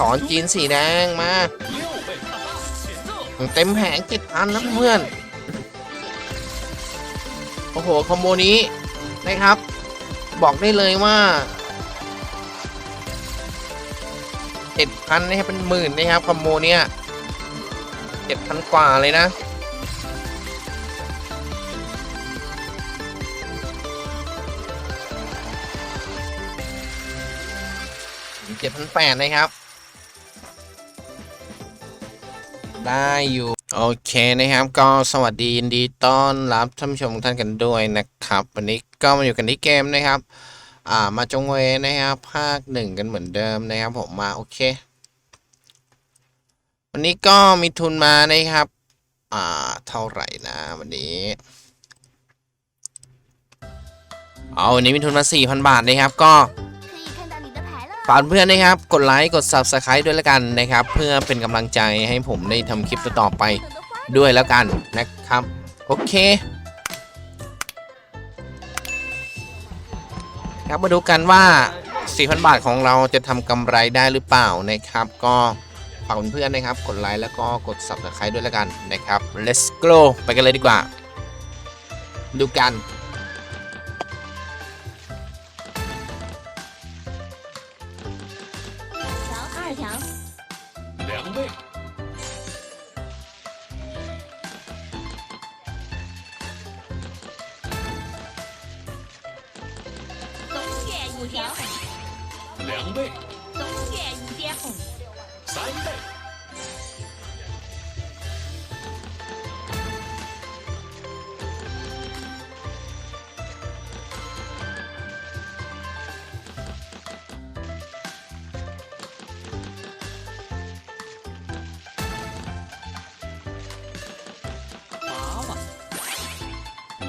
สอนจีนสีแดงมาเต็มแผงเจ็ดพันนะเพื่อน โอ้โห คอมโบนี้นะครับ บอกได้เลยว่าเจ็ดพันนะครับเป็นหมื่นนะครับ คอมโบเนี้ยเจ็ดพันกว่าเลยนะเจ็ดพันแปดนะครับ ได้อยู่ โอเคนะครับ ก็สวัสดียินดีต้อนรับท่านผู้ชมท่านกันด้วยนะครับ วันนี้ก็มาอยู่กันที่เกมนะครับ อ่ามาจงเวนะครับ ภาคหนึ่งกันเหมือนเดิมนะครับผมมาโอเค วันนี้ก็มีทุนมานะครับ อ่าเท่าไหร่นะวันนี้เอาวันนี้มีทุนมา4,000 บาทนะครับ ก็ ฝากเพื่อนนะครับ กดไลค์ กด Subscribe ด้วยแล้วกันนะครับ เพื่อเป็นกำลังใจให้ผมได้ทำคลิปต่อไปด้วยแล้วกันนะครับ โอเค ครับมาดูกันว่า 4,000 บาทของเราจะทำกำไรได้หรือเปล่านะครับ ก็ฝากเพื่อนๆนะครับ กดไลค์แล้วก็กด Subscribe ด้วยแล้วกันนะครับ let's go ไปกันเลยดีกว่า ดูกัน 条两倍愿意点红。两倍中原一点红。三倍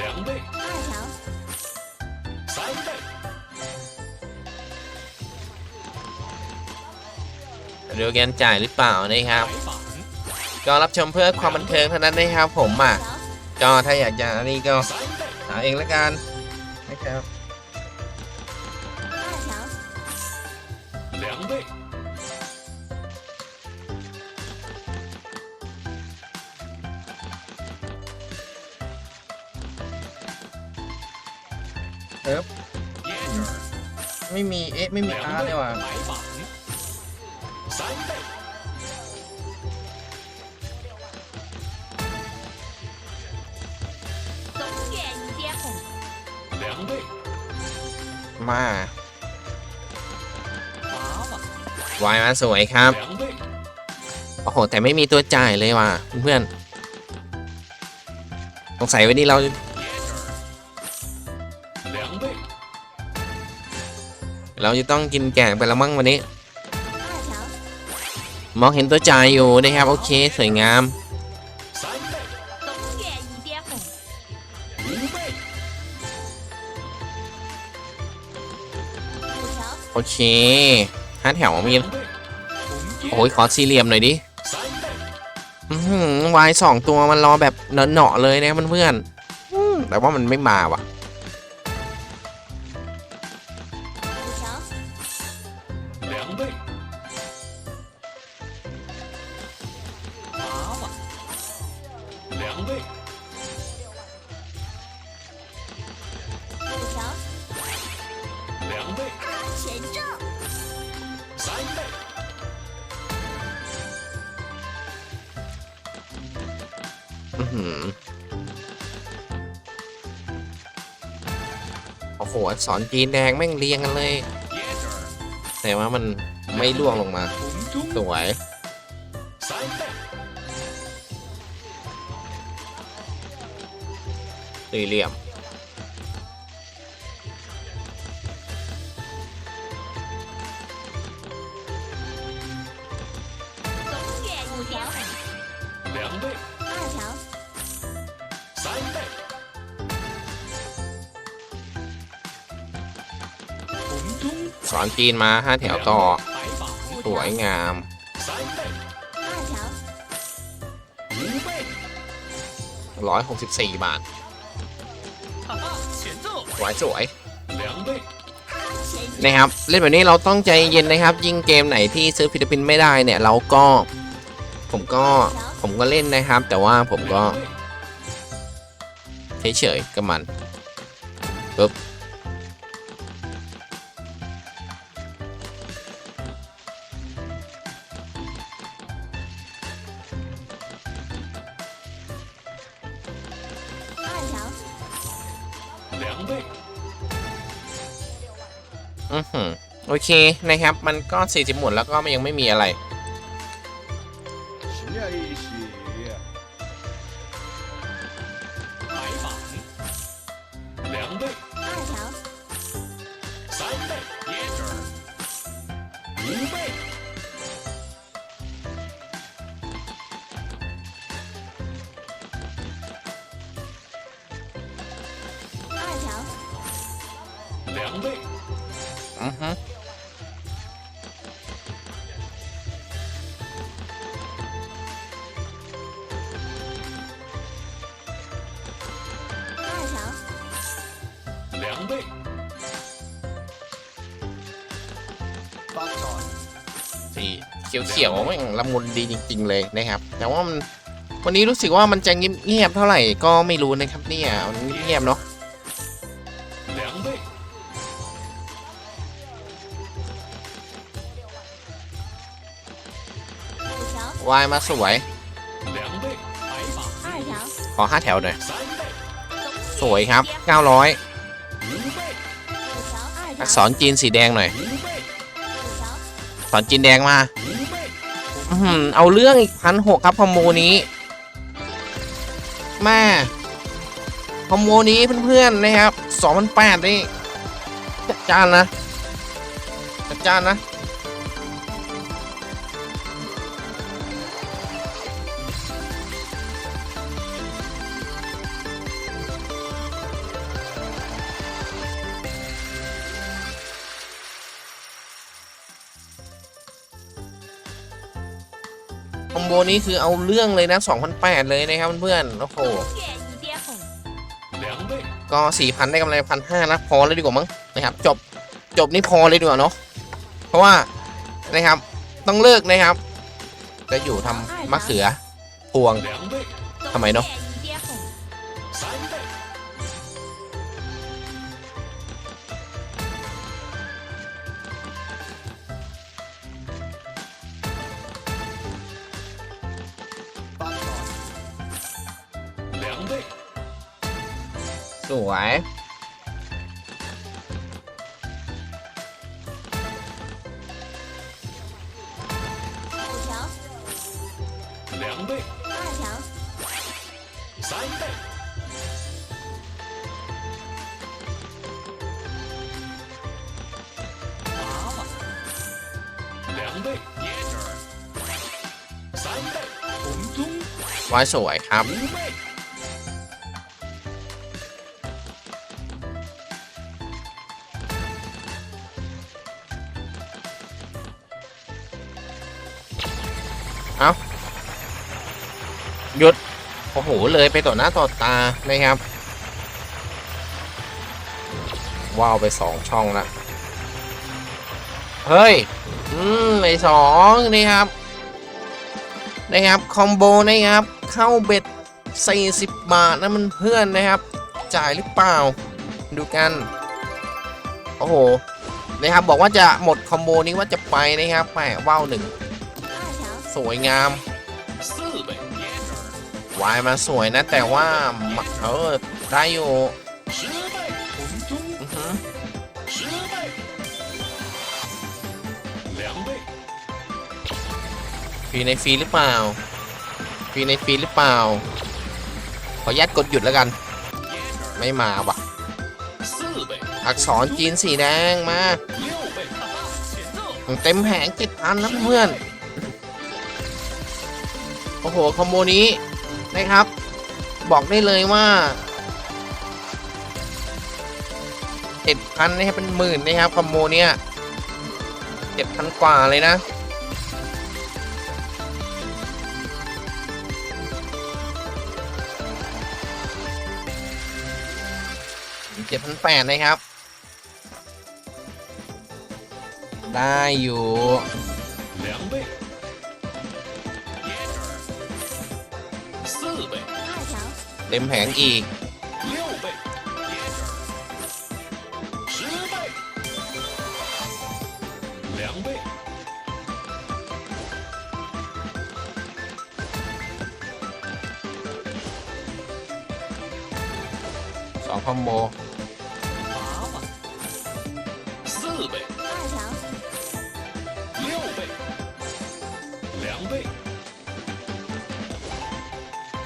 两倍，二条，三倍， ดูกันจ่ายหรือเปล่านะครับ 白板， ก็รับชมเพื่อความบันเทิงเท่านั้นนะครับผมอ่ะ 条， ก็ถ้าอยากจะอันนี้ก็ 三倍， หาเองละกันนะครับ 二条，两倍， ซิร์ฟไม่มีเอ๊ะไม่มีอาร์เลยว่ะมาวายมาสวยครับ โอ้โห แต่ไม่มีตัวจ่ายเลยว่ะ เพื่อน สงสัยวันนี้เรา เราจะต้องกินแกะไปละมั่งวันนี้ มองเห็นตัวจ่ายอยู่นะครับ โอเค สวยงาม โอเคห้าแถวมีโอ้ยขอสี่เหลี่ยมหน่อยดิวายสองตัวมันรอแบบเนาะเลยนะเพื่อนๆแต่ว่ามันไม่มาว่ะ โอ้โหสอนจีนแดงแม่งเรียงกันเลย แต่ว่ามันไม่ล่วงลงมา สวย สี่เหลี่ยม สอนจีนมาห้าแถวต่อ สวยงามร้อยหกสิบสี่บาทสวยสวยนะครับ เล่นแบบนี้เราต้องใจเย็นนะครับ ยิ่งเกมไหนที่ซื้อฟิลิปปินไม่ได้เนี่ย เราก็ ผมก็ผมก็เล่นนะครับ แต่ว่าผมก็เฉยๆกับมันปุ๊บ อือหือโอเคนะครับ มันก็สี่สิบหมุนแล้วก็มันยังไม่มีอะไร两倍。 ดิสีเขียวๆแม่งละมุนดีจริง ๆ เลยนะครับ แต่ว่ามันวันนี้รู้สึกว่ามันจะเงียบๆเท่าไหร่ก็ไม่รู้นะครับเนี่ยมันเงียบเนาะวายมาสวย ขอห้าแถวหน่อย สวยครับ 900 อักษรจีนสีแดงหน่อยสอนจีนแดงมาเอาเรื่องอีกพันหกครับคอมโมนี้มาคอมโมนี้เพื่อนๆนะครับสองพันแปดนี่จัานนะจัจานนะ โบนี้คือเอาเรื่องเลยนะ2,008เลยนะครับเพื่อนๆโอ้โหก็4,000ได้กำไร1,050นะพอเลยดีกว่ามั้งนะครับ จบจบนี่พอเลยดีกว่าเนาะเพราะว่านะครับต้องเลิกนะครับ จะอยู่ทำมะเขือพวงทำไมเนาะ สวย 五条，两倍，二条，三倍，娃娃，两倍，椰汁儿，三倍，红中， วายสวย เอาหยุด โอ้โห เลยไปต่อหน้าต่อตา นะครับ ว้าว ไปสองช่องละ เฮ้ย อืมไอสองนี่ครับ นะครับ คอมโบนะครับ เข้าเบ็ด 40 บาทนะมันเพื่อนนะครับ จ่ายหรือเปล่า ดูกัน โอ้โหนะครับบอกว่าจะหมดคอมโบนี้ว่าจะไปนะครับแหมว้าวหนึ่ง สวยงามวายมาสวยนะ แต่ว่าเออได้อยู่ฟีในฟีหรือเปล่าฟีในฟีหรือเปล่า ขอยัดกดหยุดแล้วกัน ไม่มาว่ะ อักษรจีนสีแดงมา เต็มแผงเจ็ดพันนะเพื่อน โอ้โห คอมโบนี้นะครับ บอกได้เลยว่าเจ็ดพันนะครับเป็นหมื่นนะครับ คอมโบเนี้ยเจ็ดพันกว่าเลยนะเจ็ดพันแปดนะครับ ได้อยู่ เต็มแผงอีกสองคอมโบ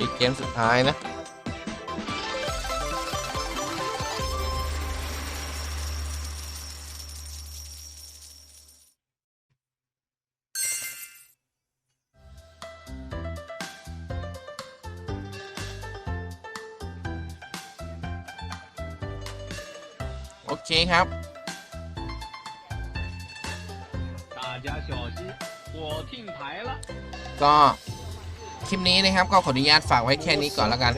อีกเกมสุดท้ายนะับก็คลิปนี้นะครับก็ขออนุญาตฝากไว้แค่นี้ก่อนแล้วกัน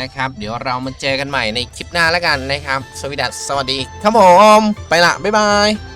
นะครับ เดี๋ยวเรามาเจอกันใหม่ในคลิปหน้าแล้วกันนะครับ สวัสดีครับผม ไปละ บ๊ายบาย